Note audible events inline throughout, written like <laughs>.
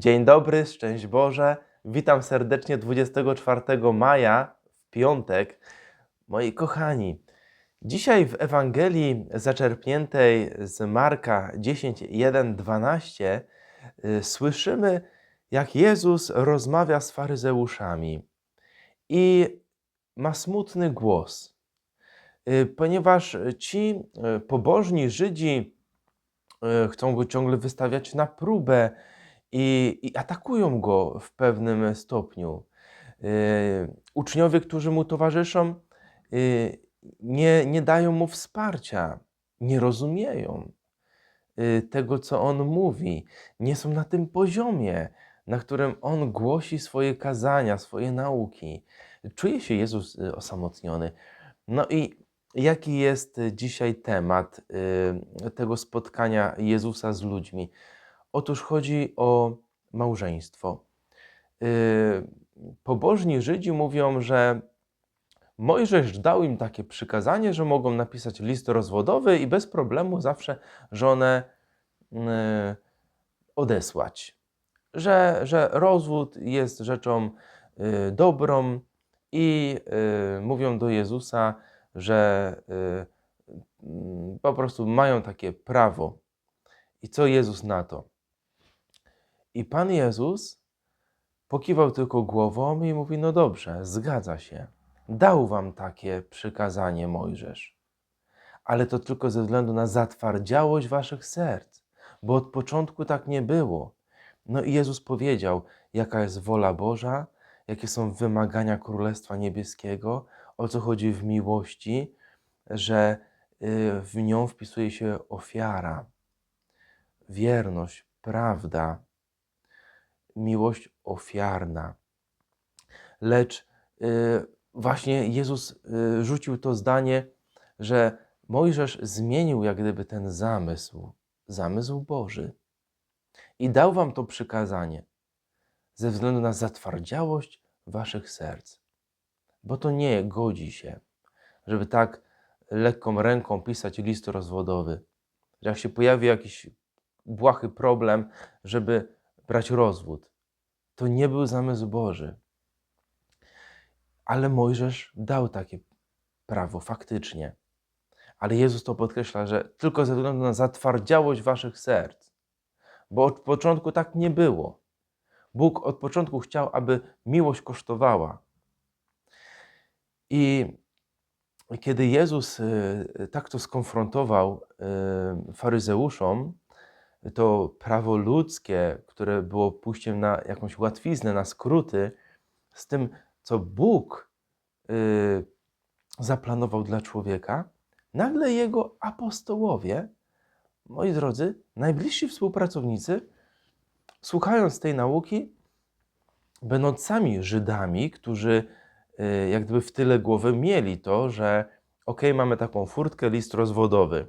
Dzień dobry, szczęść Boże. Witam serdecznie 24 maja, w piątek. Moi kochani, dzisiaj w Ewangelii zaczerpniętej z Marka 10, 1, 12 y, słyszymy, jak Jezus rozmawia z faryzeuszami i ma smutny głos, y, ponieważ ci y, pobożni Żydzi y, chcą go ciągle wystawiać na próbę i, i atakują go w pewnym stopniu. Y, Uczniowie, którzy mu towarzyszą, y, nie, nie dają mu wsparcia, nie rozumieją y, tego, co on mówi, nie są na tym poziomie, na którym on głosi swoje kazania, swoje nauki. Czuje się Jezus osamotniony. No i jaki jest dzisiaj temat tego spotkania Jezusa z ludźmi? Otóż chodzi o małżeństwo. Y, Pobożni Żydzi mówią, że Mojżesz dał im takie przykazanie, że mogą napisać list rozwodowy i bez problemu zawsze żonę y, odesłać. Że, że rozwód jest rzeczą y, dobrą i mówią do Jezusa, że po prostu mają takie prawo. I co Jezus na to? I Pan Jezus pokiwał tylko głową i mówi: No dobrze, zgadza się. Dał wam takie przykazanie Mojżesz, ale to tylko ze względu na zatwardziałość waszych serc, bo od początku tak nie było. No i Jezus powiedział, jaka jest wola Boża, jakie są wymagania Królestwa Niebieskiego, o co chodzi w miłości, że y, w nią wpisuje się ofiara, wierność, prawda, miłość ofiarna. Lecz y, właśnie Jezus y, rzucił to zdanie, że Mojżesz zmienił jak gdyby ten zamysł, zamysł Boży. I dał wam to przykazanie ze względu na zatwardziałość waszych serc. Bo to nie godzi się, żeby tak lekką ręką pisać list rozwodowy. Że jak się pojawi jakiś błahy problem, żeby brać rozwód. To nie był zamysł Boży. Ale Mojżesz dał takie prawo faktycznie. Ale Jezus to podkreśla, że tylko ze względu na zatwardziałość waszych serc. Bo od początku tak nie było. Bóg od początku chciał, aby miłość kosztowała. I kiedy Jezus y, tak to skonfrontował y, faryzeuszom, to prawo ludzkie, które było pójściem na jakąś łatwiznę, na skróty, z tym, co Bóg y, zaplanował dla człowieka, nagle jego apostołowie, moi drodzy, najbliżsi współpracownicy, słuchając tej nauki, będąc sami Żydami, którzy y, jak gdyby w tyle głowy mieli to, że ok, mamy taką furtkę, list rozwodowy,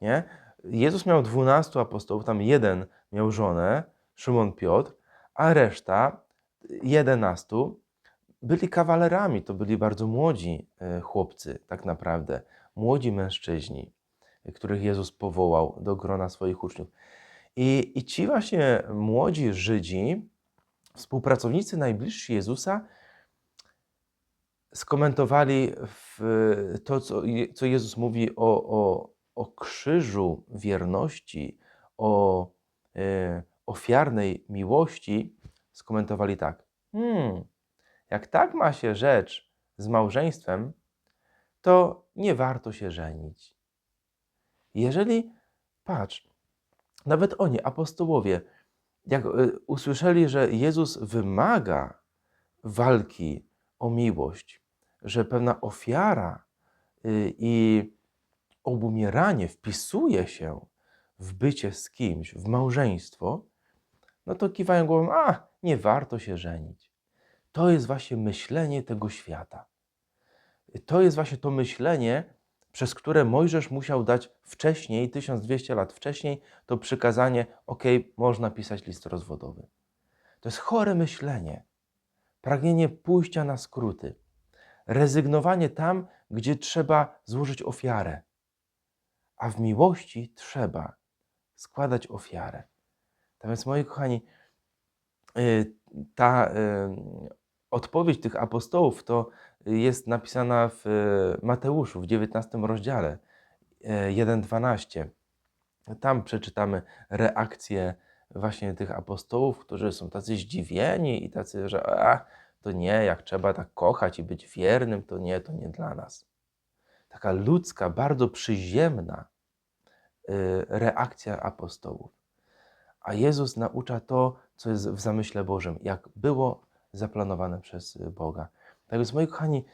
nie? Jezus miał 12 apostołów, tam jeden miał żonę, Szymon Piotr, a reszta, 11, byli kawalerami, to byli bardzo młodzi e, chłopcy, tak naprawdę, młodzi mężczyźni, których Jezus powołał do grona swoich uczniów. I, i ci właśnie młodzi Żydzi, współpracownicy najbliżsi Jezusa, skomentowali to, co, co Jezus mówi o, o, o krzyżu wierności, o e, ofiarnej miłości, skomentowali tak. Hmm, jak tak ma się rzecz z małżeństwem, to nie warto się żenić. Jeżeli, patrz, nawet oni, apostołowie, jak e, usłyszeli, że Jezus wymaga walki o miłość, że pewna ofiara y, i obumieranie wpisuje się w bycie z kimś, w małżeństwo, no to kiwają głową, a nie warto się żenić. To jest właśnie myślenie tego świata. To jest właśnie to myślenie, przez które Mojżesz musiał dać wcześniej, 1200 lat wcześniej, to przykazanie, ok, można pisać list rozwodowy. To jest chore myślenie, pragnienie pójścia na skróty, rezygnowanie tam, gdzie trzeba złożyć ofiarę a w miłości trzeba składać ofiarę. Więc, moi kochani, y, ta y, odpowiedź tych apostołów to jest napisana w y, Mateuszu w 19 rozdziale y, 1:12. Tam przeczytamy reakcję właśnie tych apostołów, którzy są tacy zdziwieni i tacy, że a, to nie, jak trzeba tak kochać i być wiernym, to nie, to nie dla nas. Taka ludzka, bardzo przyziemna y, reakcja apostołów. A Jezus naucza to, co jest w zamyśle Bożym, jak było zaplanowane przez Boga. Tak więc, moi kochani,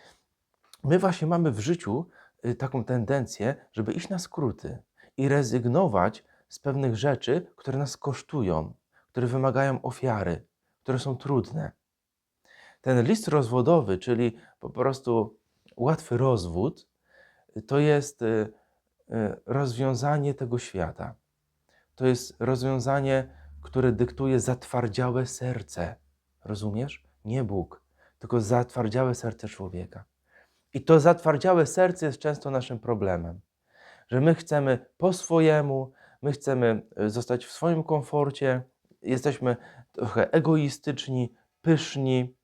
my właśnie mamy w życiu y, taką tendencję, żeby iść na skróty i rezygnować z pewnych rzeczy, które nas kosztują, które wymagają ofiary, które są trudne. Ten list rozwodowy, czyli po prostu łatwy rozwód, to jest y, y, rozwiązanie tego świata. To jest rozwiązanie, które dyktuje zatwardziałe serce. Rozumiesz? Nie Bóg, tylko zatwardziałe serce człowieka. I to zatwardziałe serce jest często naszym problemem. Że my chcemy po swojemu, my chcemy y, zostać w swoim komforcie, jesteśmy trochę egoistyczni, pyszni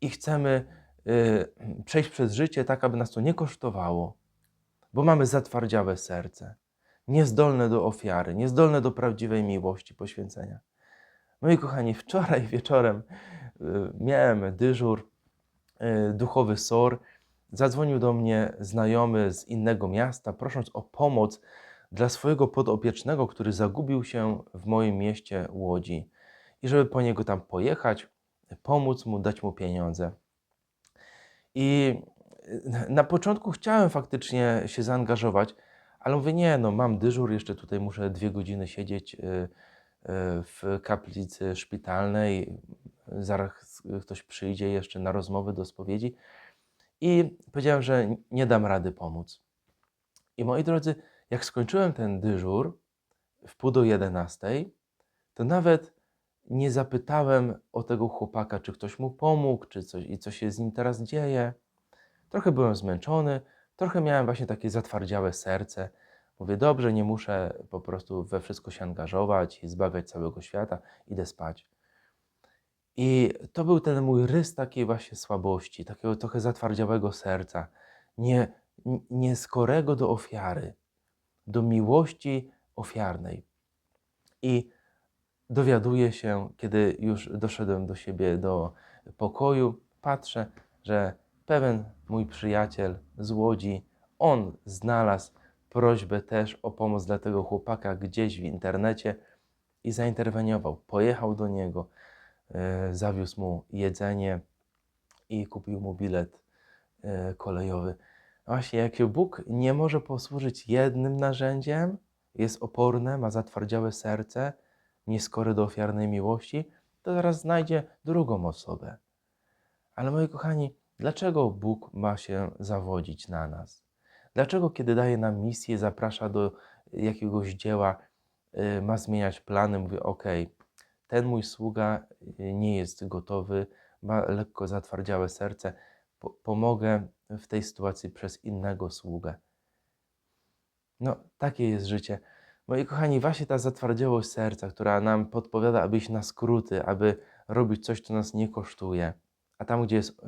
i chcemy przejść przez życie tak, aby nas to nie kosztowało, bo mamy zatwardziałe serce, niezdolne do ofiary, niezdolne do prawdziwej miłości, poświęcenia. Moi kochani, wczoraj <laughs> wieczorem miałem dyżur, duchowy SOR. Zadzwonił do mnie znajomy z innego miasta, prosząc o pomoc dla swojego podopiecznego, który zagubił się w moim mieście Łodzi i żeby po niego tam pojechać, pomóc mu, dać mu pieniądze. I na początku chciałem faktycznie się zaangażować, ale mówię, nie, no mam dyżur, jeszcze tutaj muszę dwie godziny siedzieć y, y, w kaplicy szpitalnej, zaraz ktoś przyjdzie jeszcze na rozmowę do spowiedzi i powiedziałem, że nie dam rady pomóc. I moi drodzy, jak skończyłem ten dyżur w pół do jedenastej, to nawet nie zapytałem o tego chłopaka, czy ktoś mu pomógł, czy coś i co się z nim teraz dzieje. Trochę byłem zmęczony, trochę miałem właśnie takie zatwardziałe serce. Mówię, dobrze, nie muszę po prostu we wszystko się angażować i zbawiać całego świata, idę spać. I to był ten mój rys takiej właśnie słabości, takiego trochę zatwardziałego serca, nie, nie skorego do ofiary do miłości ofiarnej. I dowiaduję się, kiedy już doszedłem do siebie do pokoju, patrzę, że pewien mój przyjaciel z Łodzi, on znalazł prośbę też o pomoc dla tego chłopaka gdzieś w internecie i zainterweniował. Pojechał do niego, e, zawiózł mu jedzenie i kupił mu bilet e, kolejowy. Właśnie, jak Bóg nie może posłużyć jednym narzędziem, jest oporne, ma zatwardziałe serce, nieskory do ofiarnej miłości, to zaraz znajdzie drugą osobę. Ale moi kochani, dlaczego Bóg ma się zawodzić na nas? Dlaczego, kiedy daje nam misję, zaprasza do jakiegoś dzieła, y, ma zmieniać plany, mówi: OK, ten mój sługa y, nie jest gotowy, ma lekko zatwardziałe serce, pomogę w tej sytuacji przez innego sługę. No, takie jest życie. Moi kochani, właśnie ta zatwardziałość serca, która nam podpowiada, aby iść na skróty, aby robić coś, co nas nie kosztuje, a tam, gdzie jest,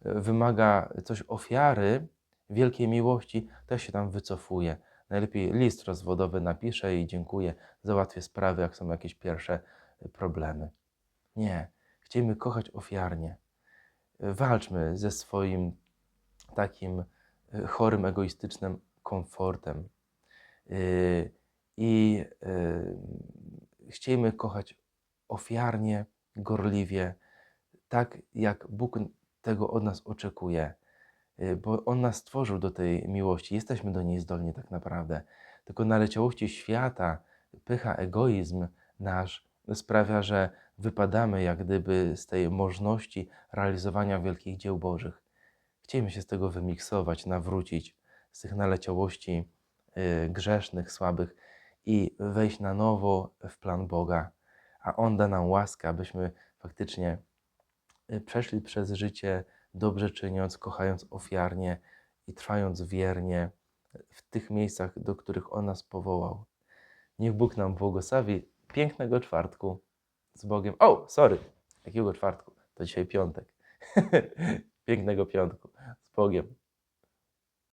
wymaga coś ofiary, wielkiej miłości, też się tam wycofuje. Najlepiej list rozwodowy napiszę i dziękuję, załatwię sprawy, jak są jakieś pierwsze problemy. Nie, chcielibyśmy kochać ofiarnie walczmy ze swoim takim e, chorym, egoistycznym komfortem. E, I chcielibyśmy kochać ofiarnie, gorliwie, tak jak Bóg tego od nas oczekuje, bo On nas stworzył do tej miłości. Jesteśmy do niej zdolni tak naprawdę. Tylko naleciałości świata, pycha, egoizm nasz sprawia, że wypadamy jak gdyby z tej możliwości realizowania wielkich dzieł Bożych. Chcielibyśmy się z tego wymiksować, nawrócić z tych naleciałości y, grzesznych, słabych i wejść na nowo w plan Boga. A On da nam łaskę, abyśmy faktycznie y, przeszli przez życie dobrze czyniąc, kochając ofiarnie i trwając wiernie w tych miejscach, do których On nas powołał. Niech Bóg nam błogosławi pięknego czwartku. z Bogiem. O, sorry, jakiego czwartku? To dzisiaj piątek. <laughs> Pięknego piątku z Bogiem.